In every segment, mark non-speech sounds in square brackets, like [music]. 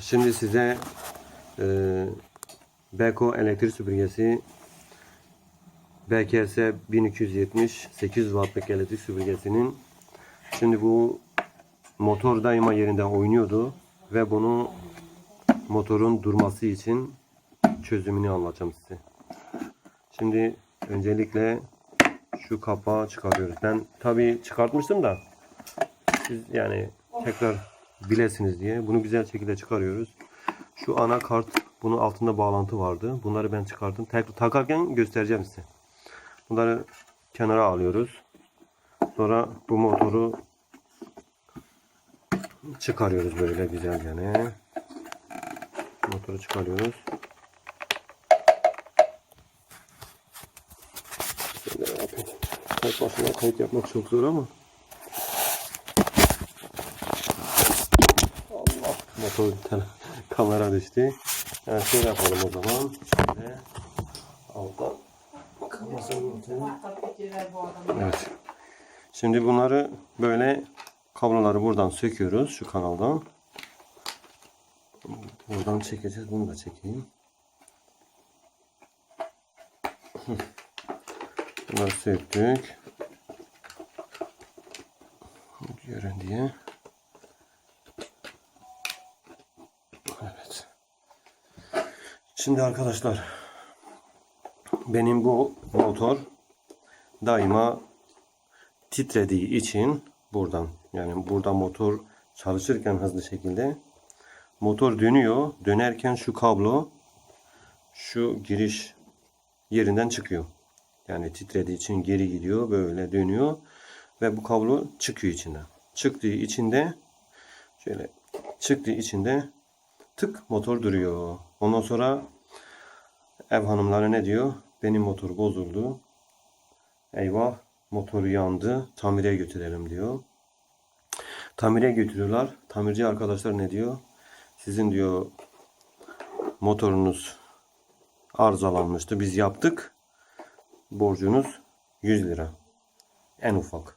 Şimdi size e, Beko elektrik süpürgesi BKS 1270 800 wattlık elektrik süpürgesinin şimdi bu motor daima yerinde oynuyordu ve bunu motorun durması için çözümünü anlatacağım size. Şimdi öncelikle şu kapağı çıkarıyoruz. Ben tabii çıkartmıştım da siz yani tekrar bilesiniz diye bunu güzel şekilde çıkarıyoruz. Şu anakart bunun altında bağlantı vardı. Bunları ben çıkardım. Tekrar takarken göstereceğim size. Bunları kenara alıyoruz. Sonra bu motoru çıkarıyoruz böyle güzel yani. Motoru çıkarıyoruz. Tek başına kayıt yapmak çok zor ama. Motor [laughs] kamera düştü. Yani şöyle yapalım o zaman. Şöyle alttan. Evet. Şimdi bunları böyle kabloları buradan söküyoruz şu kanaldan. Buradan çekeceğiz. Bunu da çekeyim. Bunları söktük. Görün diye. Şimdi arkadaşlar benim bu motor daima titrediği için buradan yani burada motor çalışırken hızlı şekilde motor dönüyor. Dönerken şu kablo şu giriş yerinden çıkıyor. Yani titrediği için geri gidiyor. Böyle dönüyor. Ve bu kablo çıkıyor içinden. Çıktığı içinde şöyle çıktığı içinde tık motor duruyor. Ondan sonra ev hanımları ne diyor? Benim motor bozuldu. Eyvah motor yandı. Tamire götürelim diyor. Tamire götürüyorlar. Tamirci arkadaşlar ne diyor? Sizin diyor motorunuz arızalanmıştı. Biz yaptık. Borcunuz 100 lira. En ufak.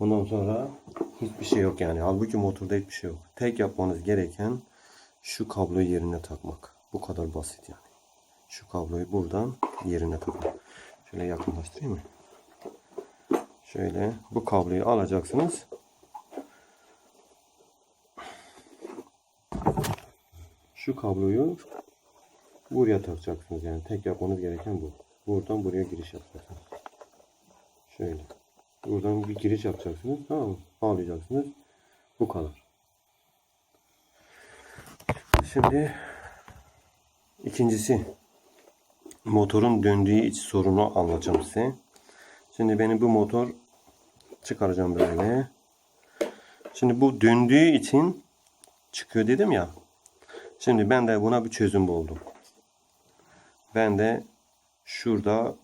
Bundan sonra hiçbir şey yok yani. Halbuki motorda hiçbir şey yok. Tek yapmanız gereken şu kabloyu yerine takmak. Bu kadar basit yani. Şu kabloyu buradan yerine takmak. Şöyle yakınlaştırayım mı? Şöyle bu kabloyu alacaksınız. Şu kabloyu buraya takacaksınız yani. Tek yapmanız gereken bu. Buradan buraya giriş yapacaksınız. Şöyle. Buradan bir giriş yapacaksınız. Tamam mı? Bağlayacaksınız. Bu kadar. Şimdi ikincisi motorun döndüğü iç sorunu anlatacağım size. Şimdi benim bu motor çıkaracağım böyle. Şimdi bu döndüğü için çıkıyor dedim ya. Şimdi ben de buna bir çözüm buldum. Ben de şurada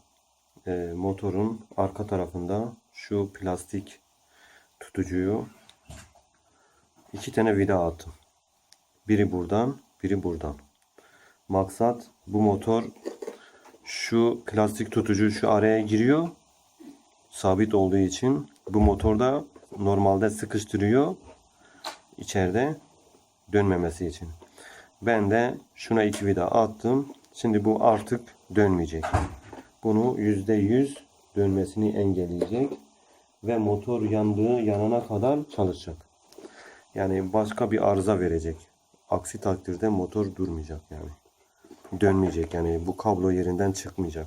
e, motorun arka tarafında şu plastik tutucuyu iki tane vida attım. Biri buradan, biri buradan. Maksat bu motor şu plastik tutucu şu araya giriyor. Sabit olduğu için bu motorda normalde sıkıştırıyor içeride dönmemesi için. Ben de şuna iki vida attım. Şimdi bu artık dönmeyecek. Bunu yüzde yüz dönmesini engelleyecek ve motor yandığı yanana kadar çalışacak. Yani başka bir arıza verecek. Aksi takdirde motor durmayacak yani. Dönmeyecek yani bu kablo yerinden çıkmayacak.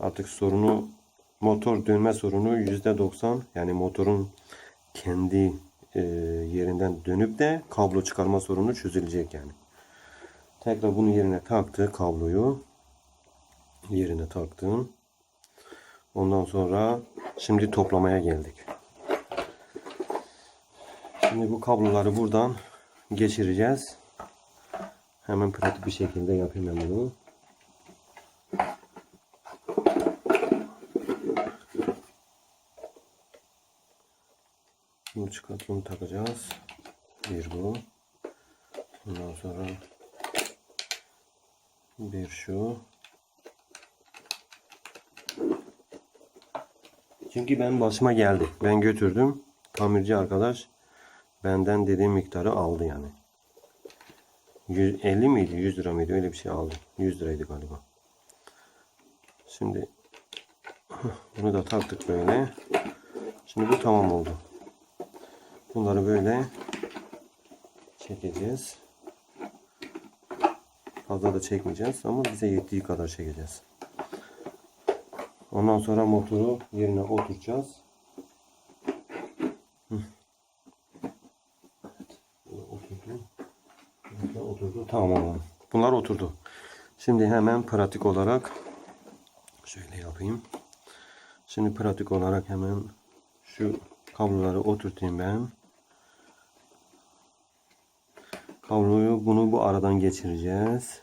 Artık sorunu motor dönme sorunu yüzde doksan yani motorun kendi e, yerinden dönüp de kablo çıkarma sorunu çözülecek yani. Tekrar bunu yerine taktı kabloyu. Yerine taktım. Ondan sonra şimdi toplamaya geldik. Şimdi bu kabloları buradan geçireceğiz. Hemen pratik bir şekilde yapayım ben bunu. Bunu çıkartıp bunu takacağız. Bir bu. Ondan sonra bir şu. Çünkü ben başıma geldi. Ben götürdüm. Tamirci arkadaş benden dediğim miktarı aldı yani. 150 miydi? 100 lira mıydı? Öyle bir şey aldım. 100 liraydı galiba. Şimdi [clears throat] bunu da taktık böyle. Şimdi bu tamam oldu. Bunları böyle çekeceğiz. Fazla da çekmeyeceğiz ama bize yettiği kadar çekeceğiz. Ondan sonra motoru yerine oturacağız. Hı. Oturdu. Bunlar oturdu. Tamam. Bunlar oturdu. Şimdi hemen pratik olarak şöyle yapayım. Şimdi pratik olarak hemen şu kabloları oturtayım ben. Kabloyu bunu bu aradan geçireceğiz.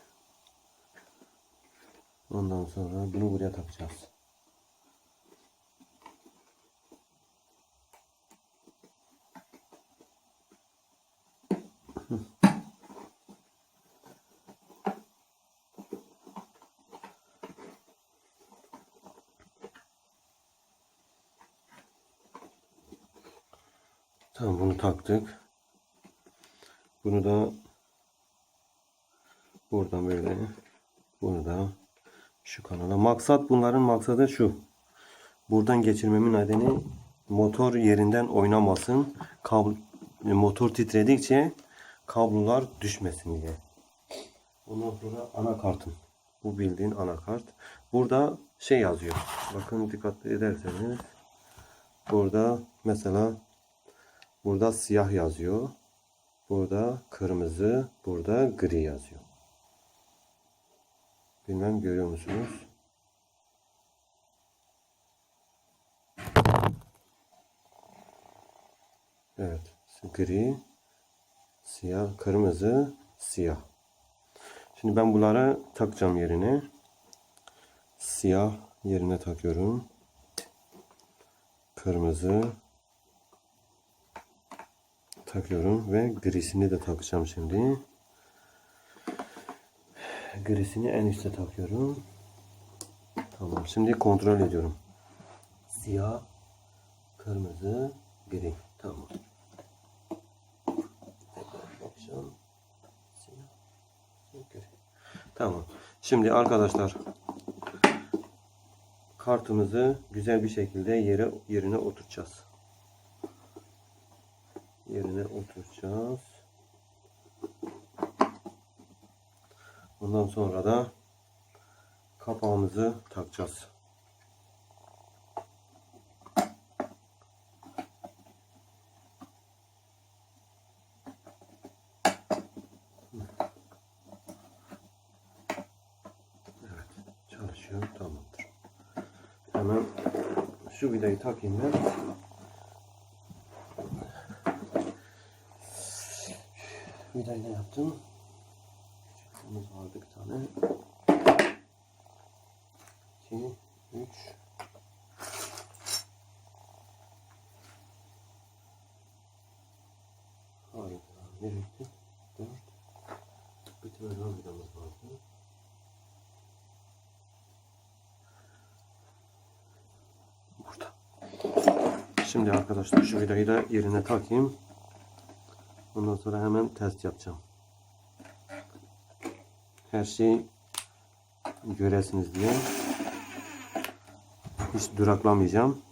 Ondan sonra bunu buraya takacağız. Tamam bunu taktık. Bunu da buradan böyle bunu da şu kanala. Maksat bunların maksadı şu. Buradan geçirmemin nedeni motor yerinden oynamasın. Kablo, motor titredikçe kablolar düşmesin diye. Ondan sonra anakartım. Bu bildiğin anakart. Burada şey yazıyor. Bakın dikkat ederseniz burada mesela Burada siyah yazıyor. Burada kırmızı, burada gri yazıyor. Bilmem görüyor musunuz? Evet. Gri, siyah, kırmızı, siyah. Şimdi ben bunları takacağım yerine. Siyah yerine takıyorum. Kırmızı, takıyorum ve grisini de takacağım şimdi. Grisini en üstte takıyorum. Tamam. Şimdi kontrol ediyorum. Siyah, kırmızı, gri. Tamam. Tamam. Şimdi arkadaşlar kartımızı güzel bir şekilde yere yerine oturtacağız yerine oturacağız. Ondan sonra da kapağımızı takacağız. Evet, çalışıyor. Tamamdır. Hemen şu vidayı takayım ben. Vidayla yaptım. Küçüklerimiz vardı bir tane. 2, 3, Harika. Bir, iki, dört. Bir tane daha vidamız vardı. Burada. Şimdi arkadaşlar şu vidayı da yerine takayım. Ondan sonra hemen test yapacağım. Her şeyi göresiniz diye. Hiç duraklamayacağım.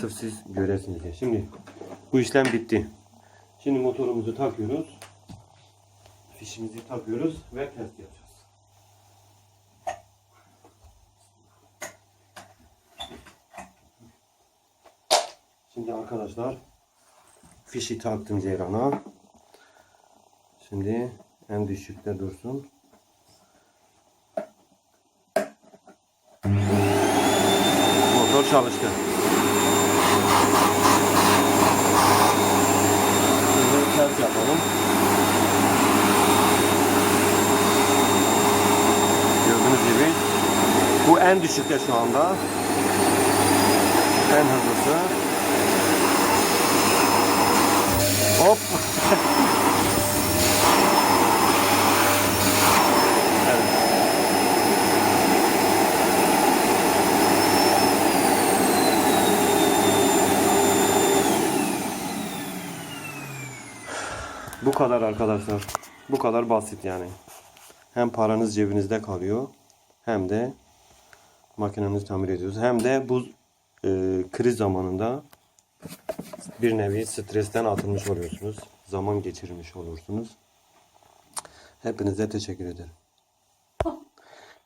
Sırf siz göresiniz diye. Şimdi bu işlem bitti. Şimdi motorumuzu takıyoruz. Fişimizi takıyoruz ve test yapacağız. Şimdi arkadaşlar fişi taktım ceyrana. Şimdi en düşükte dursun. Motor çalıştı. Şimdi ters yapalım. Gördüğünüz gibi bu en düşükte şu anda. En hızlısı. Hop. Bu kadar arkadaşlar. Bu kadar basit yani. Hem paranız cebinizde kalıyor hem de makinenizi tamir ediyoruz. Hem de bu e, kriz zamanında bir nevi stresten atılmış oluyorsunuz. Zaman geçirmiş olursunuz. Hepinize teşekkür ederim.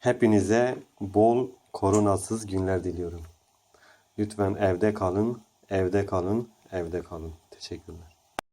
Hepinize bol koronasız günler diliyorum. Lütfen evde kalın, evde kalın, evde kalın. Teşekkürler.